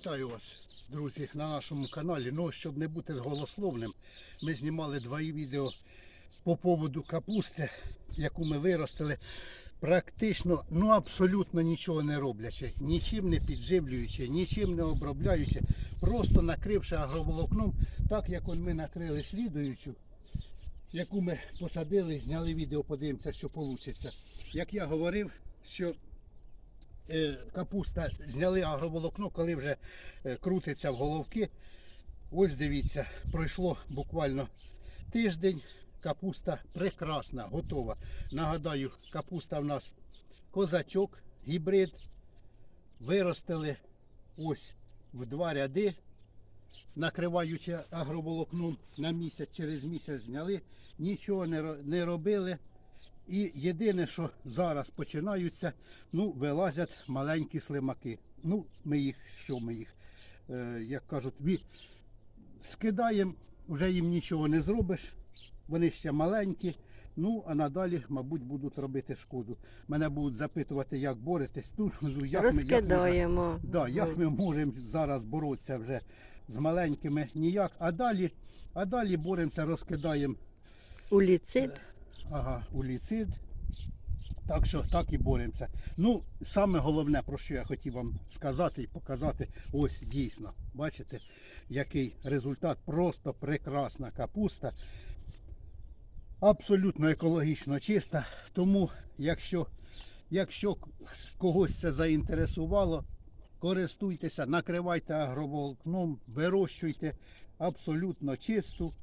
Вітаю вас, друзі, на нашому каналі. Ну, щоб не бути голословним, ми знімали два відео по поводу капусти, яку ми виростили. Практично, ну абсолютно нічого не роблячи, нічим не підживлюючи, нічим не обробляючи, просто накривши агроволокном, так як ми накрили слідуючу, яку ми посадили, зняли відео, подивимося, що вийде. Як я говорив, що капуста зняли агроволокно, коли вже е, крутиться в головки. Ось дивіться, пройшло буквально тиждень. Капуста прекрасна, готова. Нагадаю, капуста в нас козачок, гібрид. Виростили ось в два ряди, накриваючи агроволокном на місяць, через місяць зняли, нічого не робили. І єдине, що зараз починаються, ну, вилазять маленькі слимаки. Ну, ми їх, що ми їх, е, як кажуть, ві... скидаємо, вже їм нічого не зробиш. Вони ще маленькі. Ну, а надалі, мабуть, будуть робити шкоду. Мене будуть запитувати, як боретесь. Ну, ну як ми, як ми, Да, як ми можемо зараз боротися вже з маленькими ніяк. А далі, а далі боремося, розкидаємо Уліцит. Ага, уліцид. Так що так і боремося. Ну, саме головне, про що я хотів вам сказати і показати, ось дійсно. Бачите, який результат. Просто прекрасна капуста. Абсолютно екологічно чиста. Тому, якщо, якщо когось це заінтересувало, користуйтеся, накривайте агроволокном, вирощуйте абсолютно чисту,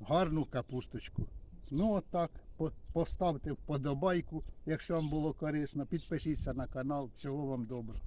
гарну капусточку. Ну от так, поставте вподобайку, якщо вам було корисно, підпишіться на канал. Всього вам доброго.